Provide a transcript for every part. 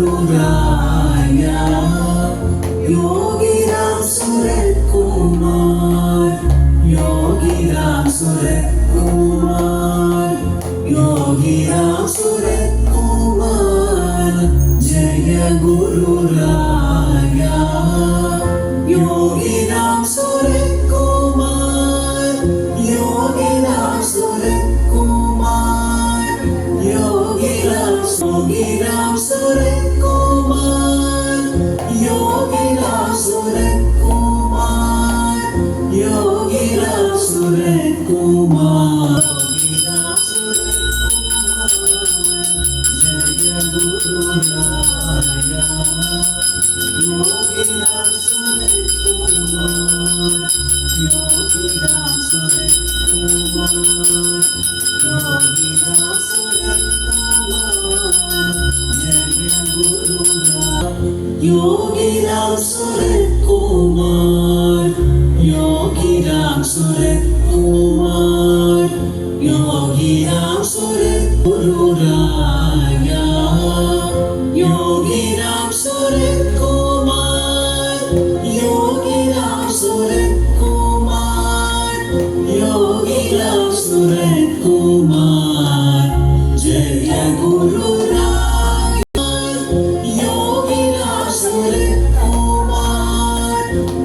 Bruno. യോഗിരാം Surakumar യോഗിരാം Surakumar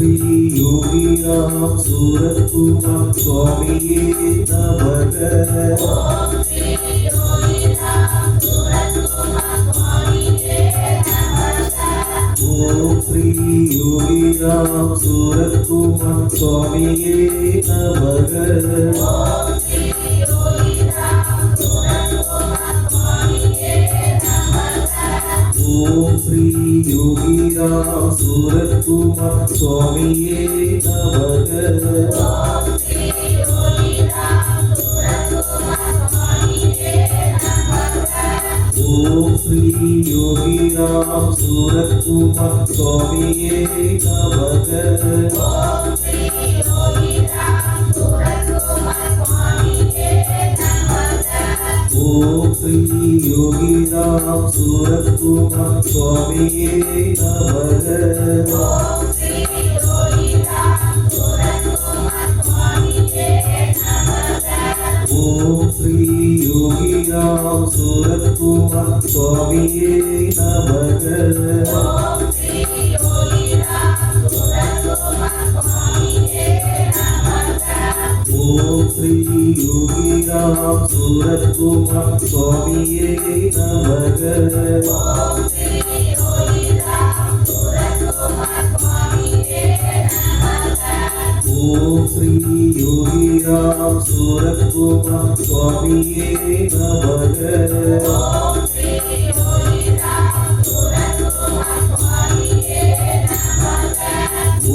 Shri യോഗിരാം സൂരത്കുമാം സ്വാമിയേ നമക ഓം ശ്രീ യോഗിരാം സൂരത്കുമാം സ്വാമിയേ നമക ഓം യോഗിരാം സൂരത്കുമാർ സ്വാമിയേ നമക ओम श्री योगी राम सूरत कुमार स्वामी नमः ஓம் ஸ்ரீ யோகிராம் சூரத்குமார் சுவாமியே நமக ஓம் ஸ்ரீ யோகிராம் சூரத்குமார் சுவாமியே நமக Swami Namah Namah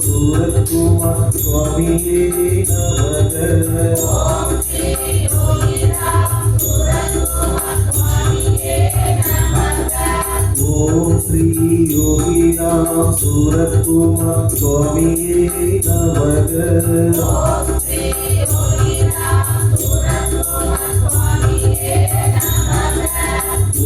Surat Kumar Swami Namakar Om Sri Yogi Ram Surat Om Sri Yogi Ram Surat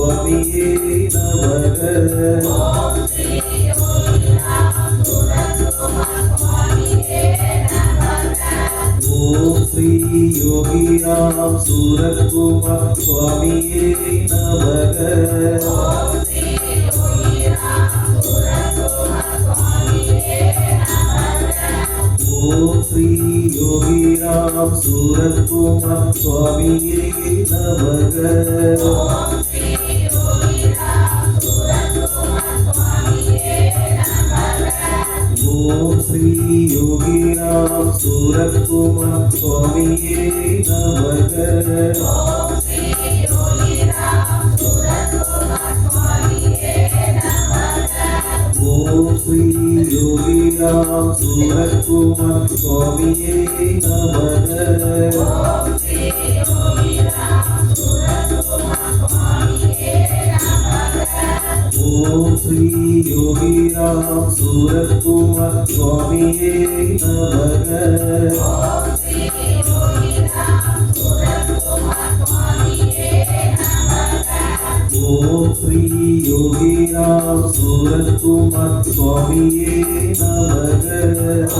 சுவாமியே நமக ஓம் ஸ்ரீ யோகிராம் சூரத்குமார் சுவாமியே நமக ஓம் ஸ்ரீ யோகிராம் சூரத்குமார் சுவாமியே நமக ഓം ശ്രീ യോഗിരാം സൂരത്കുമാർ സ്വാമിയേ നമകര श्री योगी राम सूरज कुमार स्वामी नमः ഓം ശ്രീ യോഗിരാം സൂരത്കുമാർ സ്വാമിയേ നമക ഓം ശ്രീ യോഗിരാം സൂരത്കുമാർ സ്വാമിയേ നമക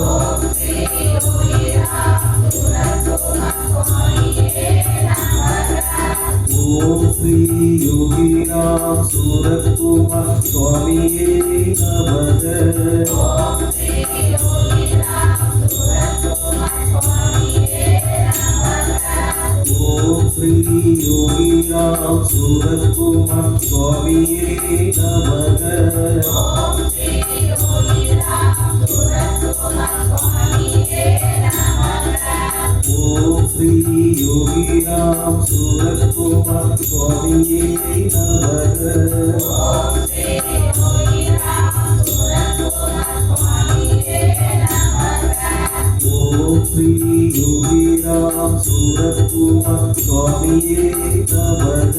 ഓം ശ്രീ യോഗിരാം സൂരത്കുമാർ ഓം ശ്രീ യോഗിനാം സൂരത്കുമാർ സ്വാമിയേ നമത ഓം ശ്രീ യോഗിനാം സൂരത്കുമാർ സ്വാമിയേ നമത ഓം ശ്രീ യോഗിനാം സൂരത്കുമാർ സ്വാമിയേ നമത ഓം ശ്രീ യോഗിനാം സൂര சூரத்குமார் சுவாமியே நமக ஓம் ஸ்ரீ யோகிராம் சூரத்குமார் சுவாமியே நமக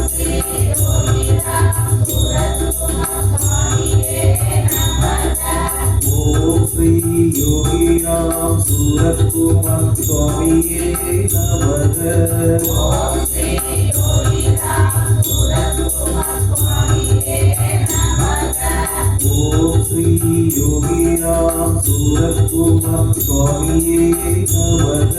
யோகிராம் சூரத்குமார் சுவாமியே நமக ஓம் ஸ்ரீ யோகிராம் சூரத்குமார் சுவாமியே நமக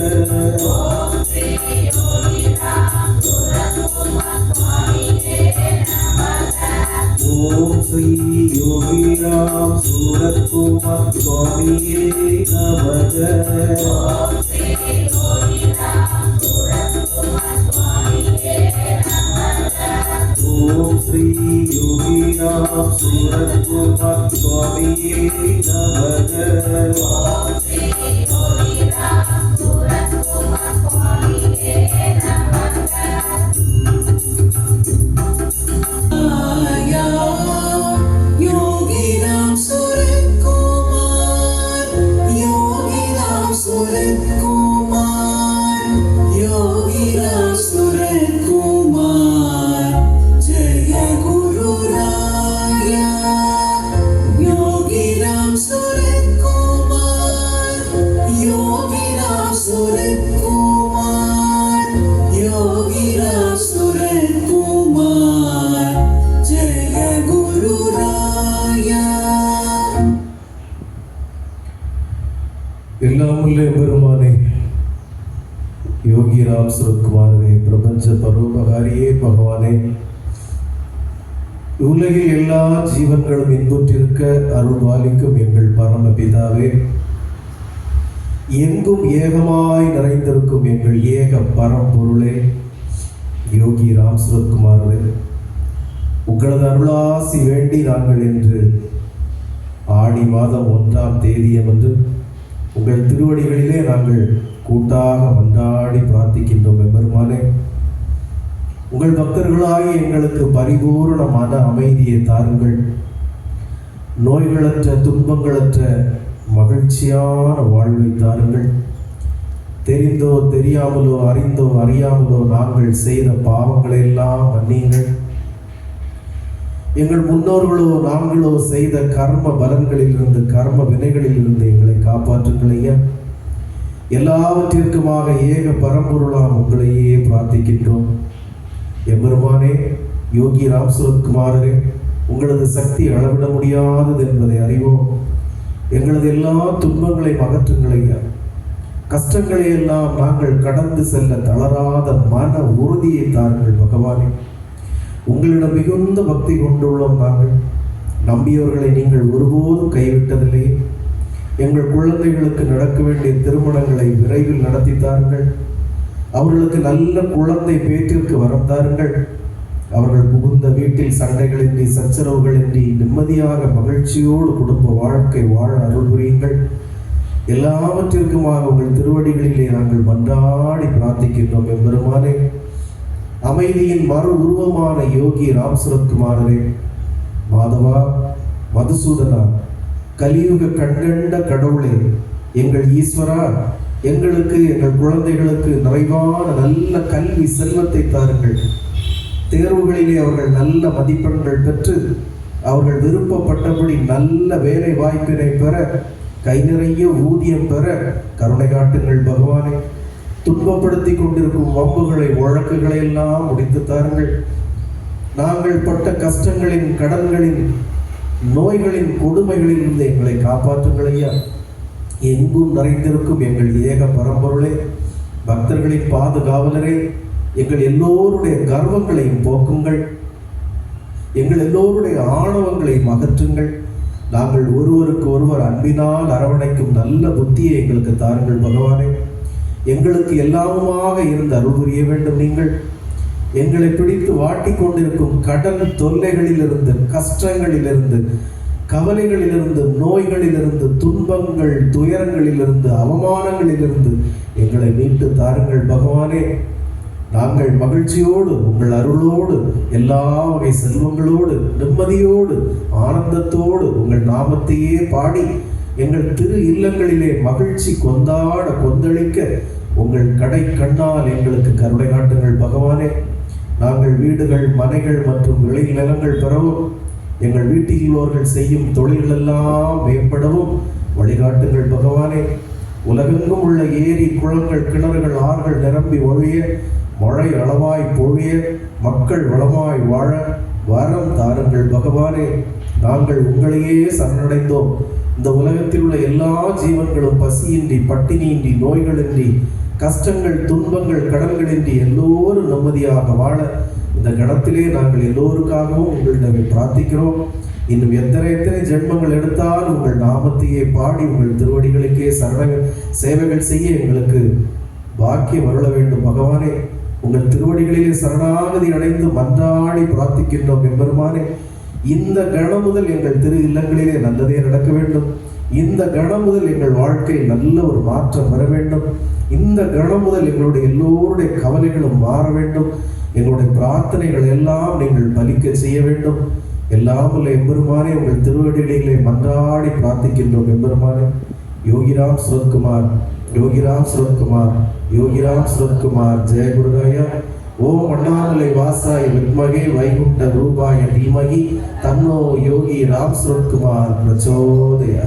ഓം ശ്രീ യോഗിരാം സൂരത്കുമാർ സ്വാമിയേ നമഃ ഓം ശ്രീ യോഗിരാം സൂരത്കുമാർ സ്വാമിയേ നമഃ ഓം ശ്രീ യോഗിരാം സൂരത്കുമാർ സ്വാമിയേ നമഃ உலகில் எல்லா ஜீவன்களும் இன்புற்றிருக்க அருள்வாலிக்கும் எங்கள் பரமபிதாவே. எங்கும் ஏகமாய் நிறைந்திருக்கும் எங்கள் ஏக பரம்பொருளே யோகி ராம் சுரத்குமாரே உங்களது அருளாசி வேண்டி நாங்கள் என்று ஆடி மாதம் ஒன்றாம் தேதியன்று உங்கள் திருவடிகளிலே நாங்கள் கூட்டாக கொண்டாடி பிரார்த்திக்கின்றோம் எம்பெருமானே. உங்கள் பக்தர்களாகி எங்களுக்கு பரிபூரண மன அமைதியை தாருங்கள். நோய்களற்ற துன்பங்களற்ற மகிழ்ச்சியான வாழ்வை தாருங்கள். தெரிந்தோ தெரியாமலோ அறிந்தோ அறியாமலோ நாங்கள் செய்த பாவங்களை எல்லாம் மன்னியுங்கள். எங்கள் முன்னோர்களோ நாங்களோ செய்த கர்ம பலன்களிலிருந்து கர்ம வினைகளிலிருந்து எங்களை காப்பாற்றுங்கள் ஐயா. எல்லாவற்றிற்குமாக ஏக பரம்பொருளாம் உங்களையே பிரார்த்திக்கின்றோம். எம்பெருமானே யோகி ராம் சுரத்குமாரரே உங்களது சக்தி அளவிட முடியாதது என்பதை அறிவோம். எங்களது எல்லா துன்பங்களையும் அகற்றுங்களையா கஷ்டங்களை எல்லாம் நாங்கள் கடந்து செல்ல தளராத மன உறுதியை தாருங்கள் பகவானே. உங்களிடம் மிகுந்த பக்தி கொண்டுள்ளோம் நாங்கள். நம்பியவர்களை நீங்கள் ஒருபோதும் கைவிட்டதில்லை எங்கள் குழந்தைகளுக்கு நடக்க வேண்டிய திருமணங்களை விரைவில் நடத்தி தாருங்கள். அவர்களுக்கு நல்ல குழந்தை பேற்றிற்கு வரம் தாருங்கள். அவர்கள் புகுந்த வீட்டில் சண்டைகளின்றி சச்சரவுகளின்றி நிம்மதியாக மகிழ்ச்சியோடு குடும்ப வாழ்க்கை வாழ அருள் புரியுங்கள். எல்லாவற்றிற்குமாக உங்கள் திருவடிகளிலே நாங்கள் மன்றாடி பிரார்த்திக்கின்றோம் எம்பெருமானே. அமைதியின் மறு உருவமான யோகி ராம்சுரத்குமாரரே மாதவா மதுசூதனா கலியுக கண்கண்ட கடவுளே எங்கள் ஈஸ்வரா எங்களுக்கு எங்கள் குழந்தைகளுக்கு நிறைவான நல்ல கல்வி செல்வத்தை தாருங்கள். தேர்வுகளிலே அவர்கள் நல்ல மதிப்பெண்கள் பெற்று அவர்கள் விருப்பப்பட்டபடி நல்ல வேலை வாய்ப்பினை பெற கை நிறைய ஊதியம் பெற கருணை காட்டுங்கள் பகவானே. துன்பப்படுத்தி கொண்டிருக்கும் வம்புகளை வழக்குகளை எல்லாம் முடித்து தாருங்கள். நாங்கள் பட்ட கஷ்டங்களின் கடன்களின் நோய்களின் கொடுமைகளில் இருந்து எங்களை காப்பாற்றுங்கள் ஐயா. எங்கும் நிறைந்திருக்கும் எங்கள் ஏக பரம்பொருளே பக்தர்களின் பாதுகாவலரே எங்கள் எல்லோருடைய கர்வங்களையும் போக்குங்கள். எங்கள் எல்லோருடைய ஆணவங்களையும் அகற்றுங்கள் நாங்கள் ஒருவருக்கு ஒருவர் அன்பினால் அரவணைக்கும் நல்ல புத்தியை எங்களுக்கு தாருங்கள் பகவானே. எங்களுக்கு எல்லாமுமாக இருந்து அருள் புரிய வேண்டும் நீங்கள். எங்களை பிடித்து வாட்டிக் கொண்டிருக்கும் கடன் தொல்லைகளிலிருந்து கஷ்டங்களிலிருந்து கவலைகளிலிருந்து நோய்களிலிருந்து துன்பங்கள் துயரங்களிலிருந்து அவமானங்களிலிருந்து எங்களை மீட்டு தாருங்கள் பகவானே. நாங்கள் மகிழ்ச்சியோடு உங்கள் அருளோடு எல்லா வகை செல்வங்களோடு நிம்மதியோடு ஆனந்தத்தோடு உங்கள் நாமத்தையே பாடி எங்கள் திரு இல்லங்களிலே மகிழ்ச்சி கொண்டாட கொந்தளிக்க உங்கள் கடை கண்ணால் எங்களுக்கு கருணை காட்டுங்கள் பகவானே. நாங்கள் வீடுகள் மனைகள் மற்றும் விளை நிலங்கள் பெறவும் எங்கள் வீட்டில் உள்ளவர்கள் செய்யும் தொழில்களெல்லாம் மேம்படவும். வழிகாட்டுங்கள் பகவானே. உலகெங்கும் உள்ள ஏரி குளங்கள் கிணறுகள் ஆறுகள் நிரம்பி ஒழிய மழை அளவாய் பொழிய மக்கள் வளமாய் வாழ வரம் தாருங்கள் பகவானே. நாங்கள் உங்களையே சரணடைந்தோம். இந்த உலகத்தில் உள்ள எல்லா ஜீவன்களும் பசியின்றி பட்டினியின்றி நோய்களின்றி கஷ்டங்கள் துன்பங்கள் கடன்களின்றி எல்லோரும் நிம்மதியாக வாழ இந்த கணத்திலே நாங்கள் எல்லோருக்காகவும் உங்களிடமே பிரார்த்திக்கிறோம். இன்னும் எத்தனை எத்தனை ஜென்மங்கள் எடுத்தால் உங்கள் நாமத்தையே பாடி உங்கள் திருவடிகளுக்கே சரண சேவைகள் செய்ய எங்களுக்கு பாக்கியம் அருள வேண்டும். பகவானே உங்கள் திருவடிகளிலே சரணாகதி அடைந்து மன்றாடி பிரார்த்திக்கின்றோம் எம்பெருமானே. இந்த கணம் முதல் எங்கள் திரு இல்லங்களிலே நல்லதே நடக்க வேண்டும். இந்த கணம் முதல் எங்கள் வாழ்க்கை நல்ல ஒரு மாற்றம் வர வேண்டும். இந்த கணம் முதல் எங்களுடைய எல்லோருடைய கவலைகளும் மாற வேண்டும். எங்களுடைய பிரார்த்தனைகள் எல்லாம் நீங்கள் பலிக்க செய்ய வேண்டும். எல்லாம் உள்ள எம்பெருமானே உங்கள் திருவடிகளை மன்றாடி பிரார்த்திக்கின்றோம் எம்பெருமானே. யோகிராம் சுரத்குமார் யோகிராம் சுரத்குமார் யோகிராம் சுரத்குமார் ஜெய குருராயா. ஓம் அண்ணாமலை வாசாய வித்மகே வைகுண்ட ரூபாய தீமகி தன்னோ யோகி ராம் சுரத்குமார் பிரச்சோதயா